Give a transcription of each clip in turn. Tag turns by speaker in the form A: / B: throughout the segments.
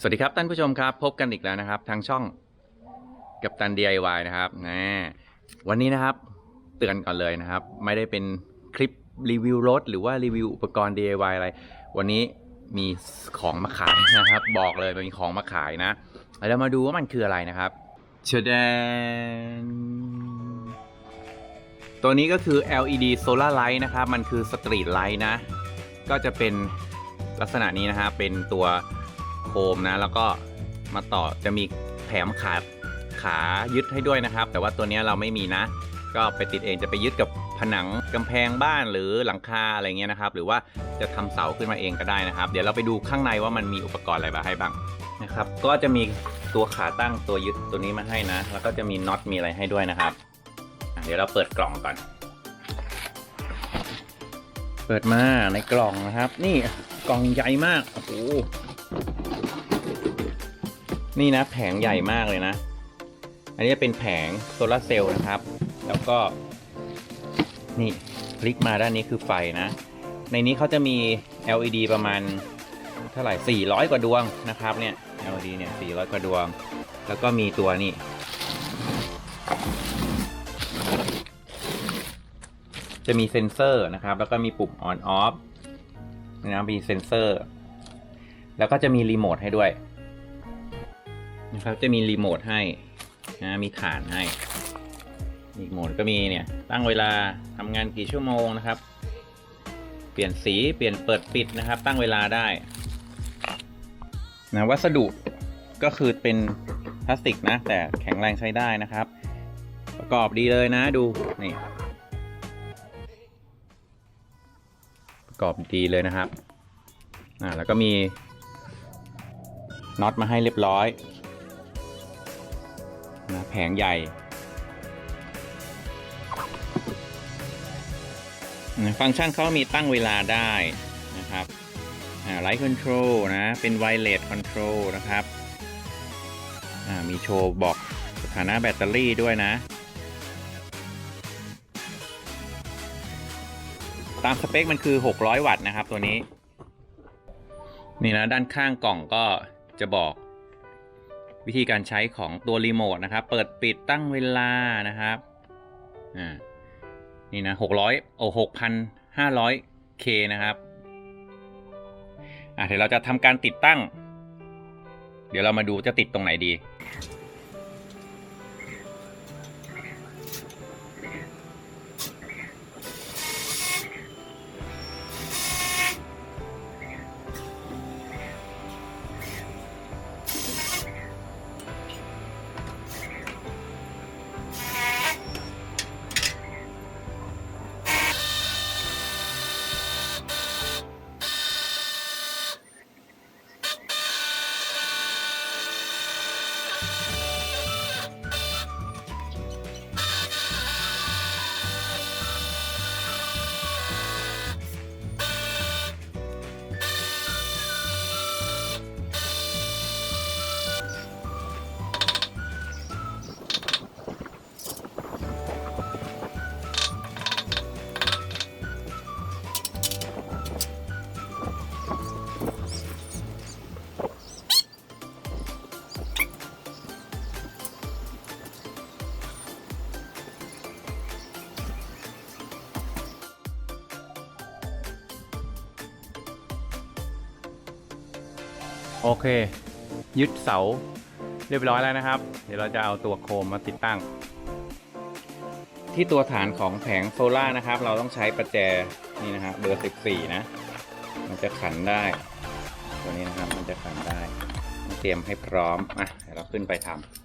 A: สวัสดีครับท่านผู้ชมครับ พบกันอีกแล้วนะครับ ทางช่องกับตัน DIY นะครับนะวันนี้นะครับเตือนก่อนเลยนะครับ ไม่ได้เป็นคลิปรีวิวรถหรือว่ารีวิวอุปกรณ์ DIY อะไร วันนี้มีของมาขายนะครับ บอกเลยมีของมาขายนะแล้วมาดูว่ามันคืออะไรนะครับเชดนตัวนี้ก็คือ LED Solar Light นะครับ มันคือ Street Light นะ ก็จะเป็นลักษณะนี้นะครับเป็นตัว โคมนะ แล้วก็มาต่อจะมีแถมขาขายึดให้ด้วยนะครับ แต่ว่าตัวนี้เราไม่มีนะ ก็ไปติดเองจะไปยึดกับผนังกำแพงบ้านหรือหลังคาอะไรเงี้ยนะครับ หรือว่าจะทำเสาขึ้นมาเองก็ได้นะครับ เดี๋ยวเราไปดูข้างในว่ามันมีอุปกรณ์อะไรมาให้บ้างนะครับ ก็จะมีตัวขาตั้งตัวยึดตัวนี้มาให้นะ แล้วก็จะมีน็อตมีอะไรให้ด้วยนะครับ เดี๋ยวเราเปิดกล่องก่อน เปิดมาในกล่องนะครับ นี่กล่องใหญ่มาก โอ้โห นี่นะแผงใหญ่มากเลยนะ อันนี้จะเป็นแผงโซลาเซลล์นะครับ แล้วก็ นี่คลิกมาด้านนี้คือไฟนะ ในนี้เขาจะมี LED ประมาณเท่าไหร่ 400 กว่าดวงนะครับเนี่ย LED เนี่ย 400 กว่าดวง แล้วก็มีตัวนี่จะมีเซ็นเซอร์นะครับ แล้วก็มีปุ่ม on off นะมีเซ็นเซอร์ แล้วก็จะมีรีโมทให้ด้วย นะครับจะมีรีโมทให้นะมีฐานให้รีโมทก็มีเนี่ยตั้งเวลาทำงานกี่ชั่วโมงนะครับ เปลี่ยนสีเปลี่ยนเปิดปิดนะครับ ตั้งเวลาได้นะวัสดุก็คือเป็นพลาสติกนะแต่แข็งแรงใช้ได้นะครับ ประกอบดีเลยนะดูนี่ประกอบดีเลยนะครับอ่าแล้วก็มีน็อตมาให้เรียบร้อย นะแผงใหญ่ฟังก์ชันเขามีตั้งเวลาได้นะครับไลท์คอนโทรลนะ เป็นไวเลสคอนโทรลนะครับมีโชว์บอกสถานะแบตเตอรี่ด้วยนะ ตามสเปคมันคือ 600 วัตต์นะครับตัวนี้ นี่นะด้านข้างกล่องก็จะบอก วิธีการใช้ของตัวรีโมทนะครับ เปิดปิดตั้งเวลานะครับอ่านี่นะ600โอ้6,500 K นะครับอะเดี๋ยวเราจะทำการติดตั้ง เดี๋ยวเรามาดูจะติดตรงไหนดี โอเค ยึดเสาเรียบร้อยแล้วนะครับ เดี๋ยวเราจะเอาตัวโคมมาติดตั้ง ที่ตัวฐานของแผงโซล่านะครับ เราต้องใช้ประแจนี่นะครับเบอร์ 14 นะ มันจะขันได้ ตัวนี้นะครับมันจะขันได้ เตรียมให้พร้อมอะเดี๋ยวเราขึ้นไปทำ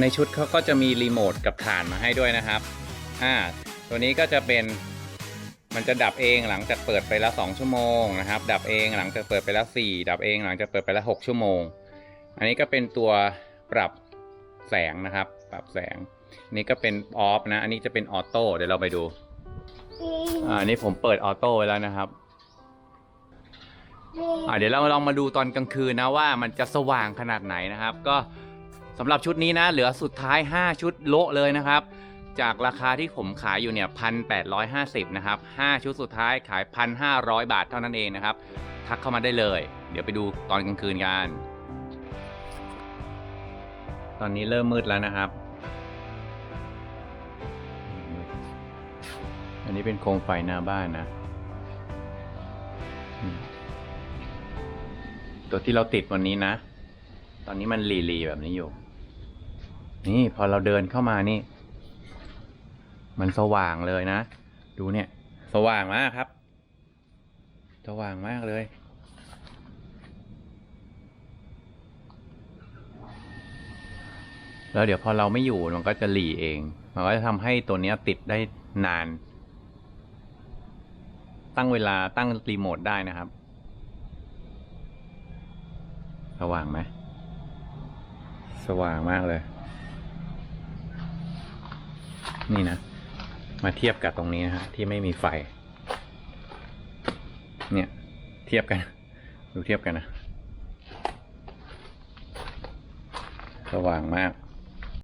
A: ในชุดเขาก็จะมีรีโมทกับฐานมาให้ด้วยนะครับ อ่า ตัวนี้ก็จะเป็น มันจะดับเองหลังจากเปิดไปแล้ว2ชั่วโมงนะครับ ดับเองหลังจากเปิดไปแล้ว4ดับเองหลังจากเปิดไปแล้ว6ชั่วโมง อันนี้ก็เป็นตัวปรับแสงนะครับ ปรับแสง นี่ก็เป็นออฟนะ อันนี้จะเป็นออโต้เดี๋ยวเราไปดู อ่านี่ผมเปิดออโต้ไว้แล้วนะครับ อ่าเดี๋ยวเราลองมาดูตอนกลางคืนนะว่ามันจะสว่างขนาดไหนนะครับ ก็สำหรับชุดนี้นะ เหลือสุดท้าย 5 ชุดโละเลยนะครับ จากราคาที่ผมขายอยู่เนี่ยพันแปดร้อยห้าสิบนะครับ5ชุดสุดท้ายขายพันห้าร้อยบาทเท่านั้นเองนะครับ ทักเข้ามาได้เลย เดี๋ยวไปดูตอนกลางคืนกัน ตอนนี้เริ่มมืดแล้วนะครับ อันนี้เป็นโคมไฟหน้าบ้านนะ ตัวที่เราติดวันนี้นะ ตอนนี้มันหลีๆแบบนี้อยู่ นี่พอเราเดินเข้ามานี่ มันสว่างเลยนะ ดูเนี่ย สว่างมากครับ สว่างมากเลยแล้วเดี๋ยวพอเราไม่อยู่มันก็จะหลีเอง มันก็จะทำให้ตัวนี้ติดได้นาน ตั้งเวลาตั้งรีโมทได้นะครับ สว่างไหม สว่างมากเลย นี่นะ มาเทียบกับตรงนี้นะฮะที่ไม่มีไฟ เนี่ย เทียบกัน ดูเทียบกันนะ สว่างมาก